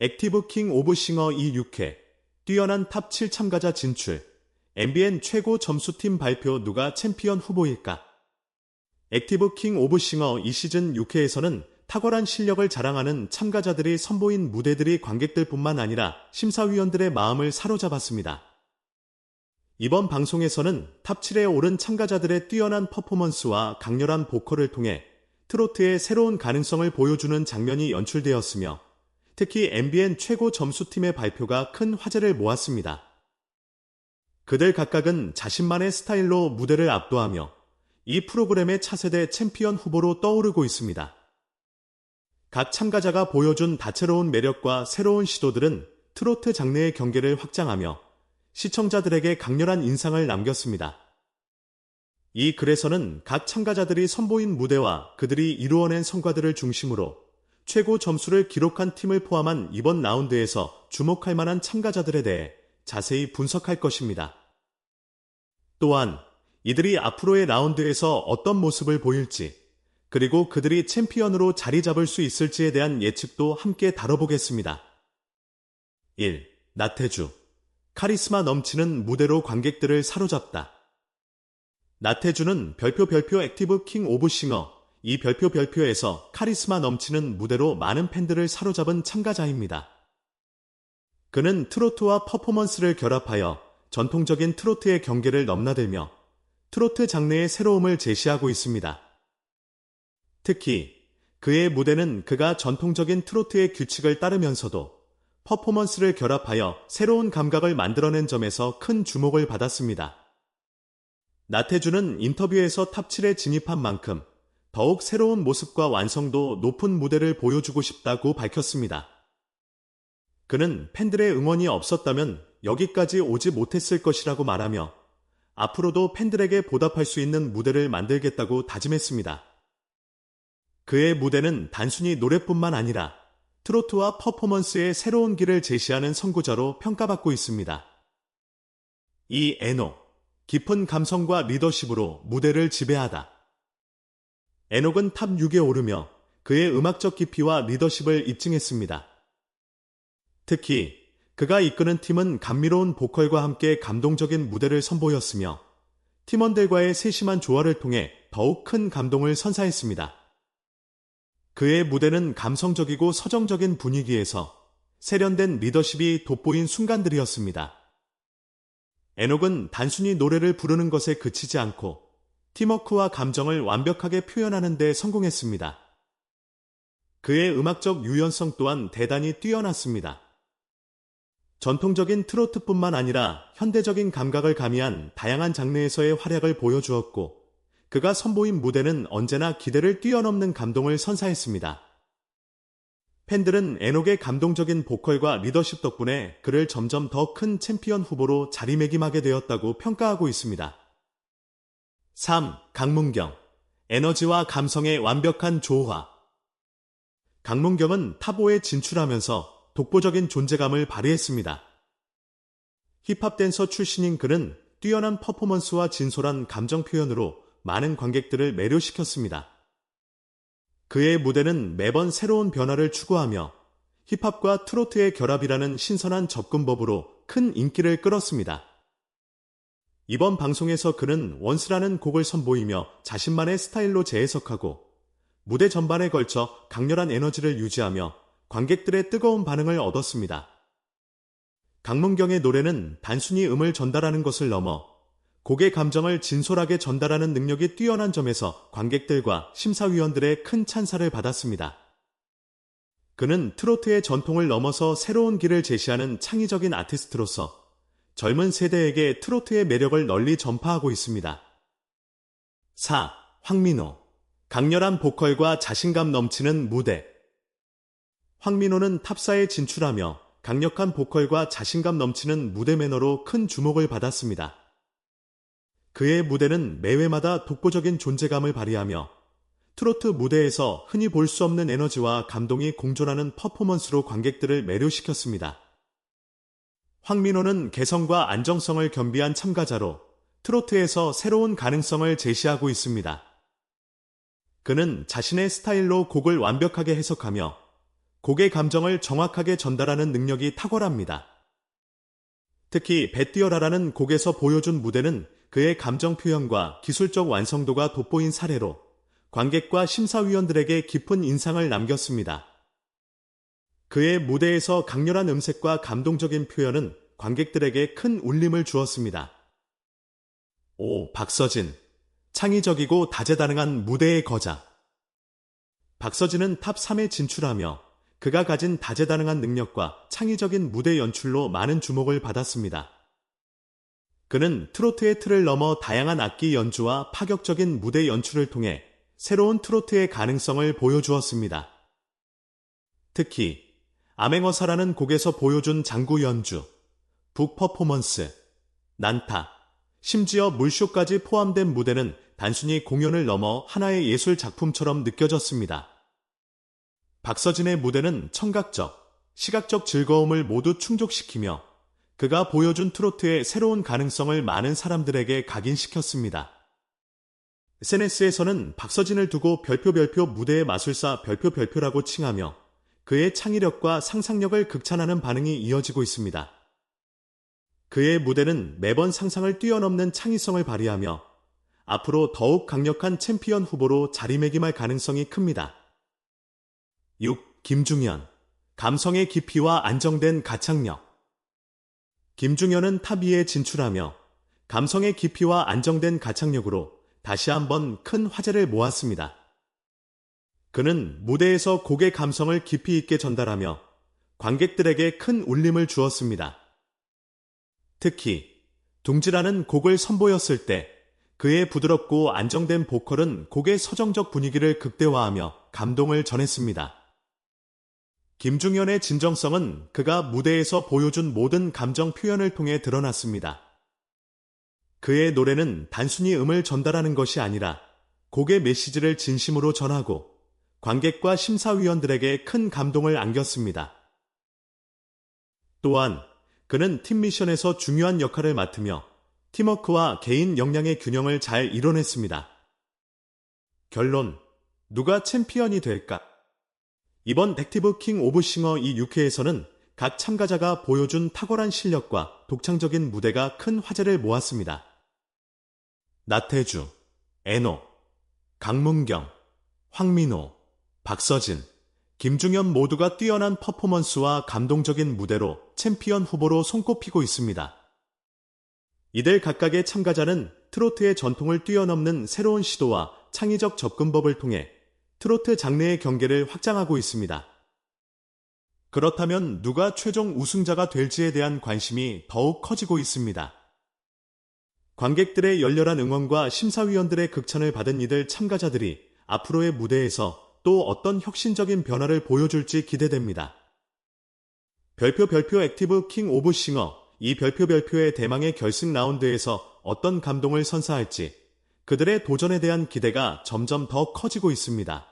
액티브 킹 오브 싱어 2 6회, 뛰어난 탑 7 참가자 진출, MBN 최고 점수팀 발표 누가 챔피언 후보일까? 액티브 킹 오브 싱어 이 시즌 6회에서는 탁월한 실력을 자랑하는 참가자들이 선보인 무대들이 관객들뿐만 아니라 심사위원들의 마음을 사로잡았습니다. 이번 방송에서는 탑 7에 오른 참가자들의 뛰어난 퍼포먼스와 강렬한 보컬을 통해 트로트의 새로운 가능성을 보여주는 장면이 연출되었으며 특히 MBN 최고 점수팀의 발표가 큰 화제를 모았습니다. 그들 각각은 자신만의 스타일로 무대를 압도하며 이 프로그램의 차세대 챔피언 후보로 떠오르고 있습니다. 각 참가자가 보여준 다채로운 매력과 새로운 시도들은 트로트 장르의 경계를 확장하며 시청자들에게 강렬한 인상을 남겼습니다. 이 글에서는 각 참가자들이 선보인 무대와 그들이 이루어낸 성과들을 중심으로 최고 점수를 기록한 팀을 포함한 이번 라운드에서 주목할 만한 참가자들에 대해 자세히 분석할 것입니다. 또한 이들이 앞으로의 라운드에서 어떤 모습을 보일지, 그리고 그들이 챔피언으로 자리 잡을 수 있을지에 대한 예측도 함께 다뤄보겠습니다. 1. 나태주. 카리스마 넘치는 무대로 관객들을 사로잡다. 나태주는 별표 별표 액티브 킹 오브 싱어, 이 별표 별표에서 카리스마 넘치는 무대로 많은 팬들을 사로잡은 참가자입니다. 그는 트로트와 퍼포먼스를 결합하여 전통적인 트로트의 경계를 넘나들며 트로트 장르의 새로움을 제시하고 있습니다. 특히 그의 무대는 그가 전통적인 트로트의 규칙을 따르면서도 퍼포먼스를 결합하여 새로운 감각을 만들어낸 점에서 큰 주목을 받았습니다. 나태주는 인터뷰에서 탑7에 진입한 만큼 더욱 새로운 모습과 완성도 높은 무대를 보여주고 싶다고 밝혔습니다. 그는 팬들의 응원이 없었다면 여기까지 오지 못했을 것이라고 말하며 앞으로도 팬들에게 보답할 수 있는 무대를 만들겠다고 다짐했습니다. 그의 무대는 단순히 노래뿐만 아니라 트로트와 퍼포먼스의 새로운 길을 제시하는 선구자로 평가받고 있습니다. 이 에노, 깊은 감성과 리더십으로 무대를 지배하다. 에녹은 탑 6에 오르며 그의 음악적 깊이와 리더십을 입증했습니다. 특히 그가 이끄는 팀은 감미로운 보컬과 함께 감동적인 무대를 선보였으며 팀원들과의 세심한 조화를 통해 더욱 큰 감동을 선사했습니다. 그의 무대는 감성적이고 서정적인 분위기에서 세련된 리더십이 돋보인 순간들이었습니다. 에녹은 단순히 노래를 부르는 것에 그치지 않고 팀워크와 감정을 완벽하게 표현하는 데 성공했습니다. 그의 음악적 유연성 또한 대단히 뛰어났습니다. 전통적인 트로트뿐만 아니라 현대적인 감각을 가미한 다양한 장르에서의 활약을 보여주었고, 그가 선보인 무대는 언제나 기대를 뛰어넘는 감동을 선사했습니다. 팬들은 에녹의 감동적인 보컬과 리더십 덕분에 그를 점점 더 큰 챔피언 후보로 자리매김하게 되었다고 평가하고 있습니다. 3. 강문경. 에너지와 감성의 완벽한 조화. 강문경은 탑5에 진출하면서 독보적인 존재감을 발휘했습니다. 힙합 댄서 출신인 그는 뛰어난 퍼포먼스와 진솔한 감정 표현으로 많은 관객들을 매료시켰습니다. 그의 무대는 매번 새로운 변화를 추구하며 힙합과 트로트의 결합이라는 신선한 접근법으로 큰 인기를 끌었습니다. 이번 방송에서 그는 원스라는 곡을 선보이며 자신만의 스타일로 재해석하고 무대 전반에 걸쳐 강렬한 에너지를 유지하며 관객들의 뜨거운 반응을 얻었습니다. 강문경의 노래는 단순히 음을 전달하는 것을 넘어 곡의 감정을 진솔하게 전달하는 능력이 뛰어난 점에서 관객들과 심사위원들의 큰 찬사를 받았습니다. 그는 트로트의 전통을 넘어서 새로운 길을 제시하는 창의적인 아티스트로서 젊은 세대에게 트로트의 매력을 널리 전파하고 있습니다. 4. 황민호. 강렬한 보컬과 자신감 넘치는 무대. 황민호는 탑사에 진출하며 강력한 보컬과 자신감 넘치는 무대 매너로 큰 주목을 받았습니다. 그의 무대는 매회마다 독보적인 존재감을 발휘하며 트로트 무대에서 흔히 볼 수 없는 에너지와 감동이 공존하는 퍼포먼스로 관객들을 매료시켰습니다. 황민호는 개성과 안정성을 겸비한 참가자로 트로트에서 새로운 가능성을 제시하고 있습니다. 그는 자신의 스타일로 곡을 완벽하게 해석하며 곡의 감정을 정확하게 전달하는 능력이 탁월합니다. 특히 배뛰어라라는 곡에서 보여준 무대는 그의 감정 표현과 기술적 완성도가 돋보인 사례로 관객과 심사위원들에게 깊은 인상을 남겼습니다. 그의 무대에서 강렬한 음색과 감동적인 표현은 관객들에게 큰 울림을 주었습니다. 오, 박서진. 창의적이고 다재다능한 무대의 거자. 박서진은 탑 3에 진출하며 그가 가진 다재다능한 능력과 창의적인 무대 연출로 많은 주목을 받았습니다. 그는 트로트의 틀을 넘어 다양한 악기 연주와 파격적인 무대 연출을 통해 새로운 트로트의 가능성을 보여주었습니다. 특히 암행어사라는 곡에서 보여준 장구 연주, 북 퍼포먼스, 난타, 심지어 물쇼까지 포함된 무대는 단순히 공연을 넘어 하나의 예술 작품처럼 느껴졌습니다. 박서진의 무대는 청각적, 시각적 즐거움을 모두 충족시키며 그가 보여준 트로트의 새로운 가능성을 많은 사람들에게 각인시켰습니다. SNS에서는 박서진을 두고 별표 별표 무대의 마술사 별표 별표라고 칭하며 그의 창의력과 상상력을 극찬하는 반응이 이어지고 있습니다. 그의 무대는 매번 상상을 뛰어넘는 창의성을 발휘하며 앞으로 더욱 강력한 챔피언 후보로 자리매김할 가능성이 큽니다. 6. 김중현 감성의 깊이와 안정된 가창력 김중현은 탑 2에 진출하며 감성의 깊이와 안정된 가창력으로 다시 한번 큰 화제를 모았습니다. 그는 무대에서 곡의 감성을 깊이 있게 전달하며 관객들에게 큰 울림을 주었습니다. 특히 둥지라는 곡을 선보였을 때 그의 부드럽고 안정된 보컬은 곡의 서정적 분위기를 극대화하며 감동을 전했습니다. 김중현의 진정성은 그가 무대에서 보여준 모든 감정 표현을 통해 드러났습니다. 그의 노래는 단순히 음을 전달하는 것이 아니라 곡의 메시지를 진심으로 전하고 관객과 심사위원들에게 큰 감동을 안겼습니다. 또한 그는 팀 미션에서 중요한 역할을 맡으며 팀워크와 개인 역량의 균형을 잘 이뤄냈습니다. 결론, 누가 챔피언이 될까? 이번 액티브 킹 오브 싱어 이 6회에서는 각 참가자가 보여준 탁월한 실력과 독창적인 무대가 큰 화제를 모았습니다. 나태주, 애노, 강문경, 황민호, 박서진, 김중현 모두가 뛰어난 퍼포먼스와 감동적인 무대로 챔피언 후보로 손꼽히고 있습니다. 이들 각각의 참가자는 트로트의 전통을 뛰어넘는 새로운 시도와 창의적 접근법을 통해 트로트 장르의 경계를 확장하고 있습니다. 그렇다면 누가 최종 우승자가 될지에 대한 관심이 더욱 커지고 있습니다. 관객들의 열렬한 응원과 심사위원들의 극찬을 받은 이들 참가자들이 앞으로의 무대에서 또 어떤 혁신적인 변화를 보여줄지 기대됩니다. 별표 별표 액티브 킹 오브 싱어 이 별표 별표의 대망의 결승 라운드에서 어떤 감동을 선사할지 그들의 도전에 대한 기대가 점점 더 커지고 있습니다.